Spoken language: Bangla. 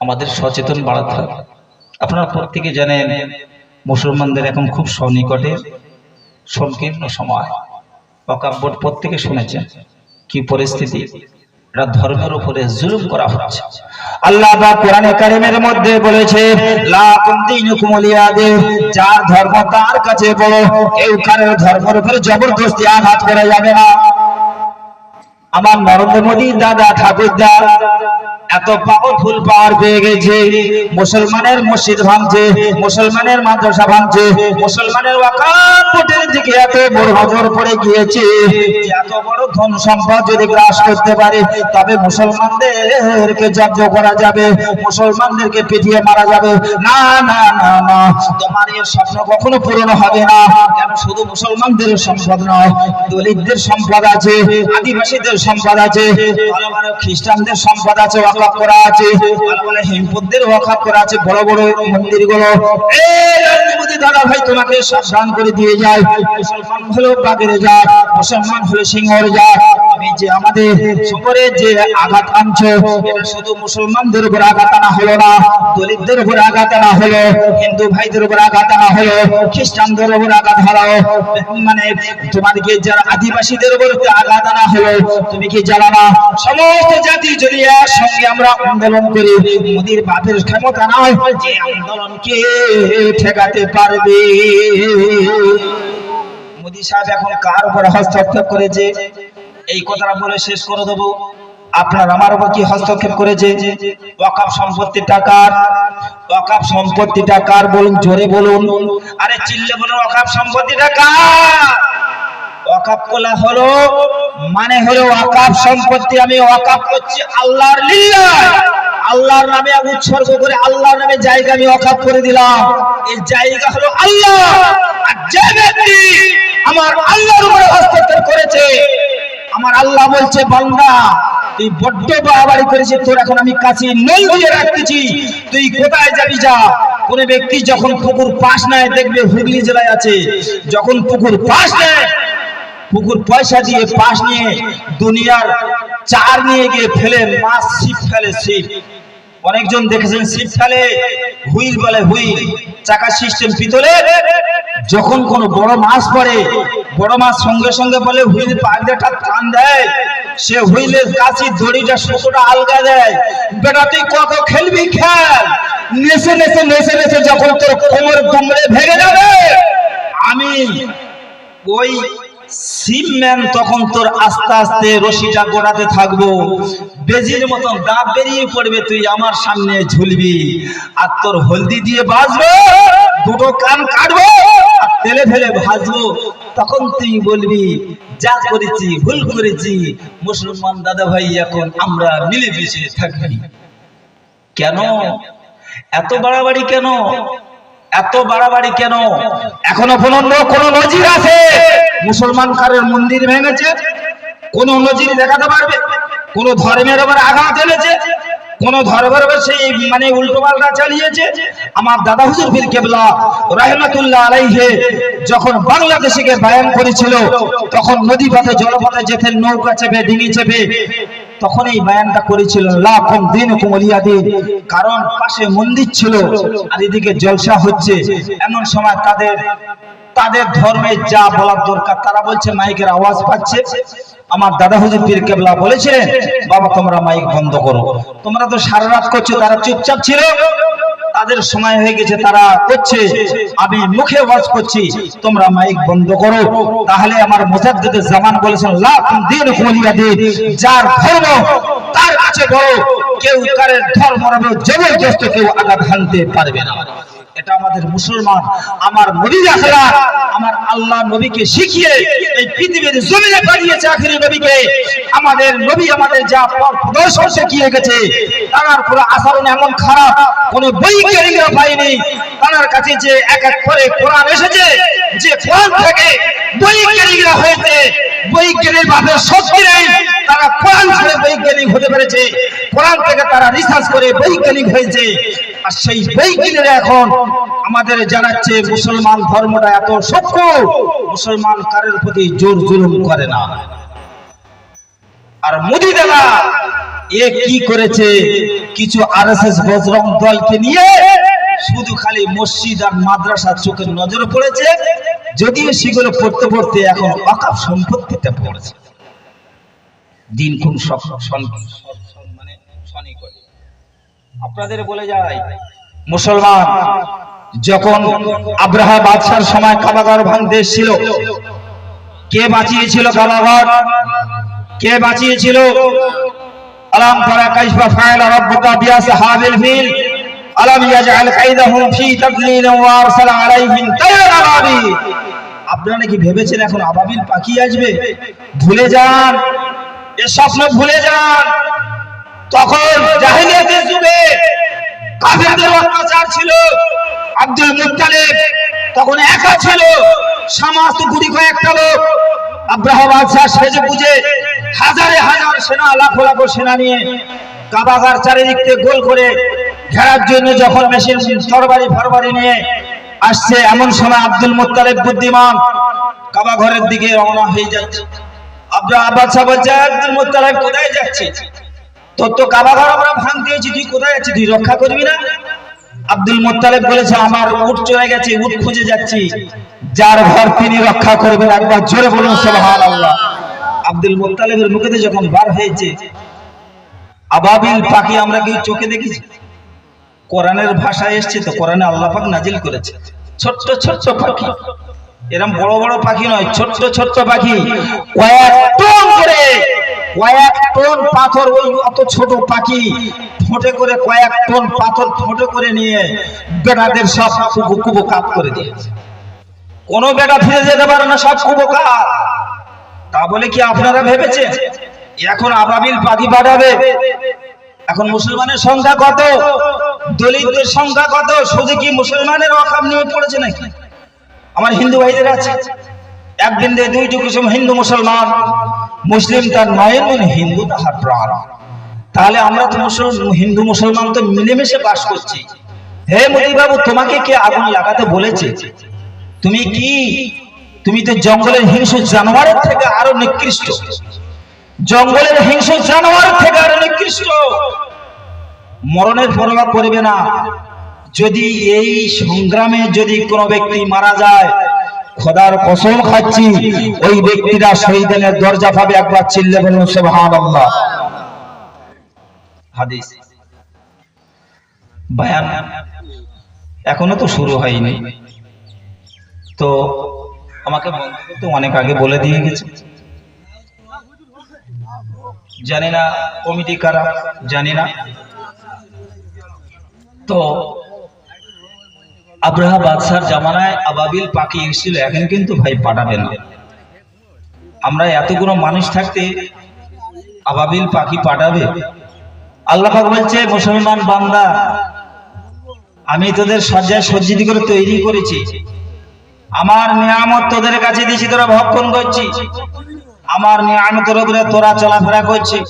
আমাদের সচেতন বাড়াতে হবে আপনারা প্রত্যেকে জানেন, মুসলমানদের এখন খুব সনিকটে সংকীর্ণ সময়। অকাব্যট প্রত্যেকে শুনেছেন, কি পরিস্থিতি? ধর্মের উপরে জুলুম করা হচ্ছে। আল্লাহ বা কোরআনে কারিমের মধ্যে বলেছে যার ধর্ম তার কাছে বড়, কেউ কারোর ধর্মের উপরে জবরদস্তি আঘাত করা যাবে না। আমার নরেন্দ্র মোদী দাদা ঠাকুরদা এত পাওয়ারফুল পাওয়ার পেয়ে গেছে। মুসলমানের মসজিদ ভাঙছে, মুসলমানের মাদ্রাসা ভাঙছে, মুসলমানের ওয়াকাত দিকে এত বড় নজর পড়ে গিয়েছে। এত বড় ধন সম্পদ যদি গ্রাস করতে পারে, তবে মুসলমানদেরকে জব্দ করা যাবে, মুসলমানদেরকে পিটিয়ে মারা যাবে। না না না না, তোমার এই স্বপ্ন কখনো পূরণ হবে না। কেন শুধু মুসলমানদের সম্পদ নয়, দলিতদের সম্পদ আছে, আদিবাসীদের সম্পদ আছে খ্রিস্টানদের সম্পদ আছে, ওয়াকাফ করা আছে ভালো ভালো হিন্দুদের ওয়াকাফ করা আছে, বড় বড় মন্দিরগুলো। এই দাদা ভাই তোমাকে সাবধান করে দিয়ে যায়। মুসলমান হলেও বাগেরে যায় মুসলমান হলে সিংহর যায় আমি যে আমাদের শহরে যে আঘাত আনছো, এটা শুধু মুসলমানদের উপর আঘাত আনা হলো না, দলিতদের উপর আঘাত আনা হলো, হিন্দু ভাইদের উপর আঘাত আনা হলো, খ্রিস্টানদের উপর আঘাত হলো মানে তোমার কি যারা আদিবাসীদের উপর আঘাত আনা হলো, তুমি কি জানা না? সমস্ত জাতি যদি একসঙ্গে আমরা আন্দোলন করি, মোদির বাপের ক্ষমতা নয় যে আন্দোলনকে ঠেকাতে পারবে? মোদি সাহেব এখন কার উপর হস্তক্ষেপ করেছে? এই কথাটা বলে শেষ করে দেবো। আপনার আমার উপর কি হস্তক্ষেপ করেছে? ওয়াকাফ সম্পত্তি টাকার ওয়াকাফ সম্পত্তি টাকার বলুন, জোরে বলুন। আরে চিল্লে বলুন ওয়াকাফ সম্পত্তি টাকার ওয়াকাফ করা হলো? মানে হলো ওয়াকাফ সম্পত্তি আমি ওয়াকাফ করছি আল্লাহর লিল্লাহ আল্লাহর নামে আমি উৎসর্গ করে আল্লাহর নামে জায়গা আমি ওয়াকাফ করে দিলাম। এই জায়গা হলো আল্লাহ। আর যে ব্যক্তি আমার আল্লাহর উপরে হস্তক্ষেপ করেছে, আমার আল্লাহ বলছে, বান্দা, তুই বড্ড বাড়াবাড়ি করেছিস, তোর এখন আমি কাছে নল দিয়ে রাখতেছি। তুই কোথায় যাবি যা? কোন ব্যক্তি যখন পুকুর পাশ নেয় দেখবে হুগলি জেলায় আছে। যখন পুকুর পাশ নেয় পুকুর পয়সা দিয়ে পাশ নিয়ে দুনিয়ার চার নিয়ে গিয়ে ফেলে, মাছ ছিপ ফেলে ছিপ। অনেকজন দেখেছেন ফেলে হুইল বলে হুইল, চাকা সিস্টেম পিতলে, যখন কোনো বড় মাছ পড়ে, বড় মাছ সঙ্গে সঙ্গে বলে হুইল পাগড়াটা টান দেয়, সে হুইলের কাছি দড়িটা সুতোটা আলগা দেয়। বেটা, তুই কত খেলবি খেল? নেচে নেচে নেচে নেচে যখন তোর কোমর দুমড়ে ভেঙে যাবে, আমি ওই সিমম্যান তখন তোর আস্তে আস্তে রশিটা গোড়াতে থাকব। বেজির মতন দাঁত বেরিয়ে পড়বে, তুই আমার সামনে ঝুলবি। আর তোর হলদি দিয়ে বাজবো, দুটো কান কাটবো তেলে ফেলে ভাজবো। তখন তুই বলবি, যা করেছি, ভুল করেছি, মুসলমান দাদা ভাই এখন আমরা মিলেমিশে থাকবি। কেন? এত বাড়াবাড়ি কেন? এত বাড়াবাড়ি কেন? এখনও পর্যন্ত কোন নজির আছে? মুসলমান কারের মন্দির ভেঙেছে, কোন নজির দেখাতে পারবে, কোন ধর্মের উপর আঘাত এনেছে, কোন ধর্মের ওপর সেই মানে উল্টো পাল্টা চালিয়েছে। আমার দাদা হুজুর ফির কেবলা রহমতুল্লাহ আলাইহে যখন বাংলাদেশে বায়ান করেছিল, তখন নদী পথে, জলপথে যেতেন নৌকা চেপে, ডিঙি চেপে, তখন এই বায়ানটা করেছিল লাকুম দিনুকুম ওলিয়াদিন কারণ পাশে মন্দির ছিল আর এদিকে জলসা হচ্ছে। এমন সময় তাদের তাদের ধর্মে যা বলার দরকার, তারা বলছে, মাইকের আওয়াজ পাচ্ছে। আমার দাদা হুজুর পীর কেবলা বলেছিলেন, বাবা, তোমরা মাইক বন্ধ করো। তোমরা তো সারা রাত করছ, তারা চুপচাপ ছিল। তাদের সময় হয়ে গেছে, তারা করছে, আমি মুখে ওয়াজ করছি, তোমরা মাইক বন্ধ করো। তাহলে আমার মুজাদ্দিদের জামান বলেছেন লা দিন কুলিয়া দিন, যার ধর্ম তার কাছে বড়, কেউ কারের ধর্ম জবরদস্ত কেউ আঘাত হানতে পারবে না। এটা আমাদের মুসলমান, আমার নবী আখরা, আমার আল্লাহ নবীকে শিখিয়ে এই পৃথিবীর জমিনে পাঠিয়েছে আখেরি নবীকে। আমাদের নবী আমাদের যা প্রদর্শন শিখিয়ে গেছে, তার পুরো আচরণ এমন খারাপ কোন বৈজ্ঞানিকরা পায়নি। তার কাছে যে এক এক করে কোরআন এসেছে, যে কোরআন থেকে বৈজ্ঞানিকরা হয়েছে বৈজ্ঞানিক ভাবে শক্তি নেই, তারা কোরআন ছেড়ে বৈজ্ঞানিক হতে পেরেছে। কোরআন থেকে তারা রিসার্চ করে বৈজ্ঞানিক হয়েছে। আর সেই বৈজ্ঞানিকরা এখন আমাদের জানাচ্ছে মুসলমান ধর্মটা এত সূক্ষ্ম মুসলমান কারের প্রতি জোর জুলুম করে না। আর মোদি দাদা, এ কি করেছে? কিছু আরএসএস বজরং দলকে নিয়ে শুধু খালি মসজিদ আর মাদ্রাসার চোখের নজরে পড়েছে, যদিও সেগুলো পড়তে পড়তে এখন অকাপ সম্পত্তিতে পড়েছে। দিন কোন সব। আপনাদের বলে যায়, মুসলমান, যখন আব্রাহা বাদশার সময় কাবাগর ভাঙতে এসেছিল, কে বাঁচিয়েছিল কাবাগর কে বাঁচিয়েছিল? আলাম তারা কাইফা ফাআলা রাব্বুকা বিআসহাবিল ফিল, আলাম ইয়াজআল কাইদাহুম ফি তাদলিল ওয়া আরসালা আলাইহিম আবাবিল আপনারা নাকি ভেবেছেন এখন আবাবিল পাখি আসবে? ভুলে যান, এ স্বপ্ন ভুলে যান। তখন জাহিলিয়াতের যুগে ছিল। আব্দুল মুত্তালিব তখন একা ছিল। সমস্ত গুড়ি কয়েকটা লোক। আব্রাহ বাদশাহ সেজে বুঝে হাজারে হাজার সেনা, লাখো লাখো সেনা নিয়ে কাবাগার চারিদিক থেকে গোল করে ঘেরার জন্য যখন মেশিন তরবারি ফরবারি নিয়ে আসছে, এমন সময় আব্দুল মুত্তালিব বুদ্ধিমান কাবা ঘরের দিকে রওনা হয়ে যাচ্ছে। আব্রাহ বাদশাহ বলছে, আব্দুল মুত্তালিব কোথায় যাচ্ছে তোর তো কাবাঘর আমরা ভাঙতে হয়েছি, তুই কোথায় আছিস? তুই রক্ষা করবি না? আব্দুল মোত্তালেব বলেছে, আমার উট চলে গেছে, উট খুঁজে যাচ্ছি। যার ঘর তিনি রক্ষা করবেন একবার, জোরে বলুন আল্লাহ আব্দুল মোত্তালেবের মুখেতে যখন বার হয়েছে, আবাবিল পাখি আমরা কি চোখে দেখেছি? কোরআনের ভাষায় এসছে তো, কোরআনে আল্লাহ পাক নাজিল করেছে। ছোট্ট ছোট্ট পাখি। এরকম বড় বড় পাখি নয়, ছোট্ট ছোট্ট পাখি। কয়েক করে কয়েক টন পাথর, ওই অত ছোট পাখি ঠোঁটে করে কয়েক টন পাথর ঠোঁটে করে নিয়ে বেটাদের সব কুবো কুবো কাপ করে দিয়েছে। কোনো বেটা ফিরে যেতে পারে না সব কুবো কাপ তা বলে কি আপনারা ভেবেছে এখন আবাবিল পাখি পাঠাবে। এখন মুসলমানের সংখ্যা কত? দলিতদের সংখ্যা কত? শুধু কি মুসলমানের অকাম নিয়ে পড়েছে নাকি? আমার হিন্দু ভাইদের আছে। এক বিন্দে দুইটি কুসুম হিন্দু মুসলমান। মুসলিম তার নয়ন মানে হিন্দু তাহার প্রাণ। তাহলে আমরা তো মুসলমান, হিন্দু মুসলমান তো মিলেমিশে বাস করছি। হে বাবু তোমাকে কে আগুন লাগাতে বলেছে? তুমি কি? তুমি তো জঙ্গলের হিংস্র জানোয়ারের থেকে আরও নিকৃষ্ট। জঙ্গলের হিংস্র জানোয়ার থেকে আরও নিকৃষ্ট। মরণের পরোয়া করবে না। যদি এই সংগ্রামে যদি কোনো ব্যক্তি মারা যায় খোদার কসম খাচ্ছি, ওই ব্যক্তিরা শহীদের দরজা পাবে একবার চিল্লে বলুন হাদিস। বায়ান, এখনও তো শুরু হয়নি। তো আমাকে করতে অনেক আগে বলে দিয়ে গেছে। জানি না, কমিটি কারা, জানি না। তো আব্রাহা বাদশার জামানায় আবাবিল পাখি এসেছিল, এখন কিন্তু ভাই পাঠাবে না। আমরা এতগুলো মানুষ থাকতে আবাবিল পাখি পাঠাবে? আল্লাহ বলছে, মুসলমান বান্দা, আমি তোদের সজ্জায় সজ্জিত করে তৈরি করেছি। আমার নিয়ামত তোদের কাছে দিয়েছি, তোরা ভক্ষণ করছি আমার নিয়ামতের উপরে তোরা চলাফেরা করছিস।